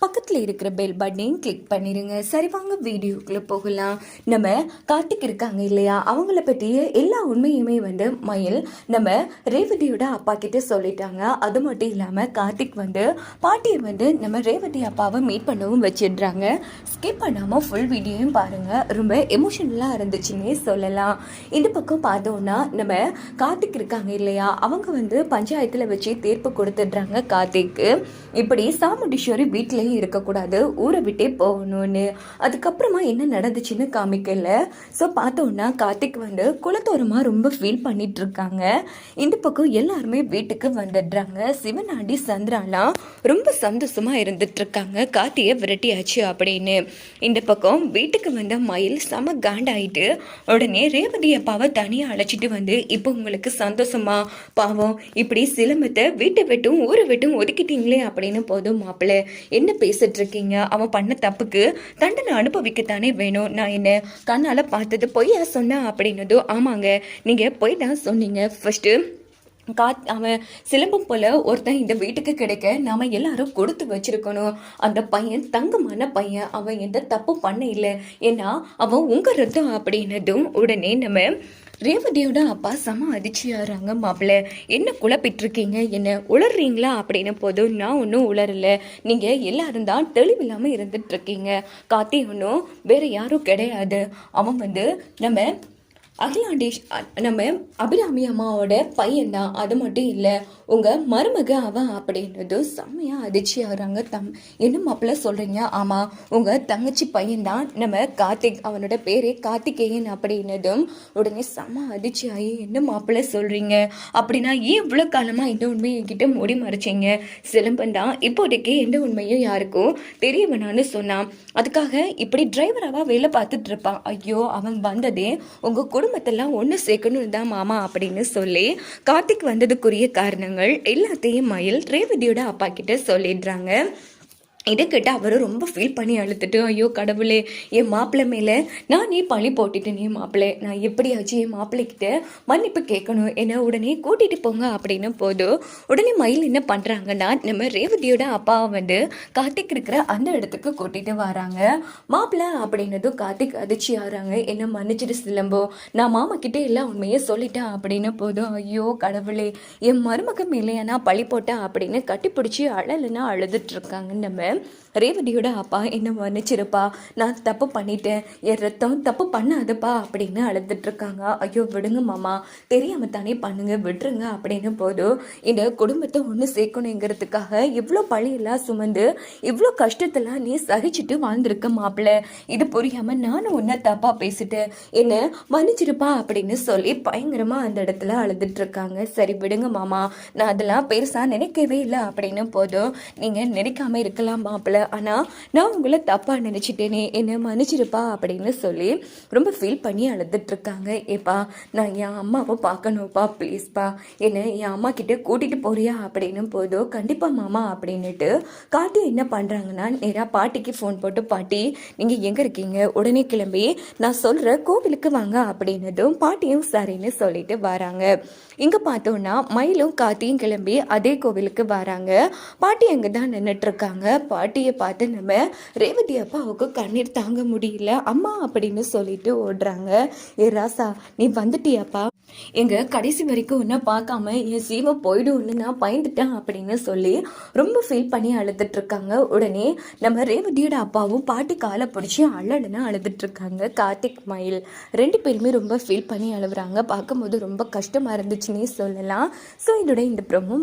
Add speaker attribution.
Speaker 1: பக்கத்தில் இருக்கிற பெல் பட்டனையும் கிளிக் பண்ணிடுங்க சரி வாங்க வீடியோக்குள்ளே போகலாம். நம்ம காட்டுக்கு இருக்காங்க இல்லையா? அவங்கள பற்றிய எல்லா உண்மையுமே வந்து மயில் நம்ம ரேவதியோட அப்பா கிட்ட சொல்லிட்டாங்க. அது மட்டும் இல்லாமல் கார்த்திக் வந்து பாட்டியை வந்து நம்ம ரேவதி அப்பாவை மீட் பண்ணவும் வச்சிடுறாங்க. ஸ்கிப் பண்ணாமல் ஃபுல் வீடியோயும் பாருங்கள் ரொம்ப எமோஷனலாக இருந்துச்சுன்னே சொல்லலாம். இந்த பக்கம் பார்த்தோன்னா நம்ம கார்த்திக் இருக்காங்க இல்லையா? அவங்க வந்து பஞ்சாயத்தில் வச்சு தீர்ப்பு கொடுத்துடுறாங்க கார்த்திக்கு. இப்படி சாமுண்டீஸ்வரி வீட்டில் வீட்டிலையும் இருக்கக்கூடாது. ஊரை விட்டே போகணும்னு. அதுக்கப்புறமா என்ன நடந்துச்சுன்னு காமிக்கல. ஸோ பார்த்தோன்னா கார்த்திக் வந்து குலத்தோரமாக ரொம்ப ஃபீல் பண்ணிட்டு இருக்காங்க இந்த பக்கம் எல்லாருமே வீட்டுக்கு வந்துடுறாங்க. சிவனாண்டி சந்திராலாம் ரொம்ப சந்தோஷமாக இருந்துட்டு இருக்காங்க கார்த்தியை விரட்டியாச்சு அப்படின்னு. இந்த பக்கம் வீட்டுக்கு வந்த மயில் செம காண்டாயிட்டு உடனே ரேவதி அப்பாவை தனியாக அழைச்சிட்டு வந்து இப்போ உங்களுக்கு சந்தோஷமா? பாவம் இப்படி சிலம்பத்தை வீட்டை விட்டும் ஊரை விட்டும் ஒதுக்கிட்டீங்களே? அப்படின்னு போதும் மாப்பிள்ளை. என்ன பேசிட்டு இருக்கீங்க அவன் பண்ண தப்புக்கு தண்டனை அனுபவிக்கத்தானே வேணும். நான் என்ன கண்ணால் பார்த்தது பொய்யா சொன்னா அப்படின்னதும் ஆமாங்க நீங்கள் பொய் தான் சொன்னீங்க. ஃபர்ஸ்ட்டு காத் அவன் சிலம்பம் போல் ஒருத்தன் இந்த வீட்டுக்கு கிடைக்க நாம் எல்லாரும் கொடுத்து வச்சுருக்கணும். அந்த பையன் தங்கமான பையன். அவன் எந்த தப்பு பண்ண இல்லை. ஏன்னா அவன் உங்கள் ரத்தம் அப்படின்னதும் உடனே நம்ம ரேவதியோட அப்பா செம அதிர்ச்சியாகிறாங்க மாப்பிள்ள. என்ன குழப்பிட்டுருக்கீங்க? என்ன உளறீங்களா? அப்படின்னு போதும் நான் ஒன்றும் உளரலை நீங்கள் எல்லாரும் தான் தெளிவில்லாமல் இருந்துட்டுருக்கீங்க. கார்த்தி ஒன்றும் வேறு யாரும் கிடையாது. அவன் வந்து நம்ம அகிலாண்டேஷ் அ- நம்ம அபிராமி அம்மாவோட பையன்தான். அது மட்டும் இல்லை உங்கள் மருமக அவன் அப்படின்னதும் செம்மையாக அதிர்ச்சி ஆகுறாங்க தம் என்ன மாப்பிள்ள சொல்கிறீங்க ஆமாம் உங்கள் தங்கச்சி பையன்தான். நம்ம கார்த்திக் அவனோட பேரே கார்த்திகேயன் அப்படின்னதும் உடனே செம்ம அதிர்ச்சி ஆகி என்ன மாப்பிள்ள சொல்கிறீங்க அப்படின்னா ஏன் இவ்வளோ காலமாக எந்த உண்மையை என்கிட்ட மூடி மறைச்சிங்க. சிலம்பன் தான் இப்போதைக்கு எந்த உண்மையும் யாருக்கும் தெரிய வேணான்னு சொன்னான். அதுக்காக இப்படி டிரைவராக வேலை பார்த்துட்டு இருப்பான் ஐயோ அவன் வந்ததே உங்கள் கூட குடும்பத்தெல்லாம் ஒன்று சேர்க்கணும் தான் மாமா அப்படின்னு சொல்லி கார்த்திக் வந்ததுக்குரிய காரணங்கள் எல்லாத்தையும் மயில் ரேவதியோட அப்பா கிட்ட சொல்லிடுறாங்க. இதை கேட்டு அவரும் ரொம்ப ஃபீல் பண்ணி அழுத்துட்டு ஐயோ கடவுளே என் மாப்பிள்ளை மேலே நான் நீ பழி போட்டுட்டேன் என் மாப்பிள்ளை? நான் எப்படியாச்சும் என் மாப்பிள்ளைக்கிட்ட மன்னிப்பு கேட்கணும். என்ன உடனே கூட்டிகிட்டு போங்க அப்படின்னு போதும் உடனே மயில் என்ன பண்ணுறாங்கன்னா நம்ம ரேவதியோட அப்பாவை வந்து கார்த்திக் இருக்கிற அந்த இடத்துக்கு கூட்டிகிட்டு வராங்க. மாப்பிள்ளை அப்படின்னதும் கார்த்திக் அதிர்ச்சி ஆகிறாங்க என்ன மன்னிச்சிட்டு சிலம்போ. நான் மாமா கிட்டே எல்லாம் உண்மையை சொல்லிட்டேன் அப்படின்னு போதும் ஐயோ கடவுளே என் மருமகம் இல்லையா நான் பழி போட்டேன் அப்படின்னு கட்டிப்பிடிச்சி அழலைன்னா அழுதுட்டு இருக்காங்க நம்ம ரேவதியோட அப்பா என்ன மன்னிச்சிருப்பா? நான் தப்பு பண்ணிட்டேன். என் ரத்தம் தப்பு பண்ணாதப்பா அப்படின்னு அழுதுட்டு இருக்காங்க ஐயோ விடுங்க மாமா. தெரியாம தானே பண்ணுங்க. விட்டுருங்க அப்படின்னு போதும் இந்த குடும்பத்தை ஒன்று சேர்க்கணுங்கிறதுக்காக இவ்வளோ பழியெல்லாம் சுமந்து இவ்வளோ கஷ்டத்தெல்லாம் நீ சகிச்சுட்டு வாழ்ந்திருக்க மாப்பிள்ள. இது புரியாம நானும் உன்னை தப்பா பேசிட்டேன். என்ன மன்னிச்சிருப்பா அப்படின்னு சொல்லி பயங்கரமா அந்த இடத்துல அழுதுட்டு இருக்காங்க சரி விடுங்க மாமா. நான் அதெல்லாம் பெருசா நினைக்கவே இல்லை அப்படின்னு போதும் நீங்க நினைக்காம இருக்கலாம் மாப்பிள்ள ஆனால் நான் உங்களை தப்பாக நினச்சிட்டேனே என்னை மன்னிச்சிருப்பா அப்படின்னு சொல்லி ரொம்ப ஃபீல் பண்ணி அழுதுட்ருக்காங்க ஏப்பா நான் என் அம்மாவை பார்க்கணும்ப்பா ப்ளீஸ்ப்பா என்னை என் அம்மா கிட்டே கூட்டிகிட்டு போறியா அப்படின்னு போதும் கண்டிப்பாக மாமா அப்படின்னுட்டு காட்டி என்ன பண்ணுறாங்கன்னா நேராக பாட்டிக்கு ஃபோன் போட்டு பாட்டி நீங்கள் எங்கே இருக்கீங்க? உடனே கிளம்பி நான் சொல்கிற கோவிலுக்கு வாங்க அப்படின்னதும் பாட்டியும் சரின்னு சொல்லிட்டு வராங்க. இங்கே பார்த்தோன்னா மயிலும் காத்தியும் கிளம்பி அதே கோவிலுக்கு வராங்க. பாட்டி அங்கே தான் நின்றுட்டுருக்காங்க பாட்டியை பார்த்து நம்ம ரேவதி அப்பாவுக்கு கண்ணீர் தாங்க முடியல. அம்மா அப்படின்னு சொல்லிட்டு ஓடுறாங்க. ஏ ராசா நீ வந்துட்டியாப்பா? எங்க கடைசி வரைக்கும் உன்னை பார்க்காம என் சீவை போயிடும்னு நான் பயந்துட்டேன் அப்படின்னு சொல்லி ரொம்ப ஃபீல் பண்ணி அழுதுட்டு இருக்காங்க. உடனே நம்ம ரேவதியோட அப்பாவும் பாட்டி காலை பிடிச்சி அழலுன்னு அழுதுட்டு இருக்காங்க. கார்த்திக் மயில் ரெண்டு பேருமே ரொம்ப ஃபீல் பண்ணி அழுகுறாங்க பார்க்கும்போது ரொம்ப கஷ்டமாக இருந்துச்சுன்னே சொல்லலாம். ஸோ இதோட இந்த ப்ரோமோ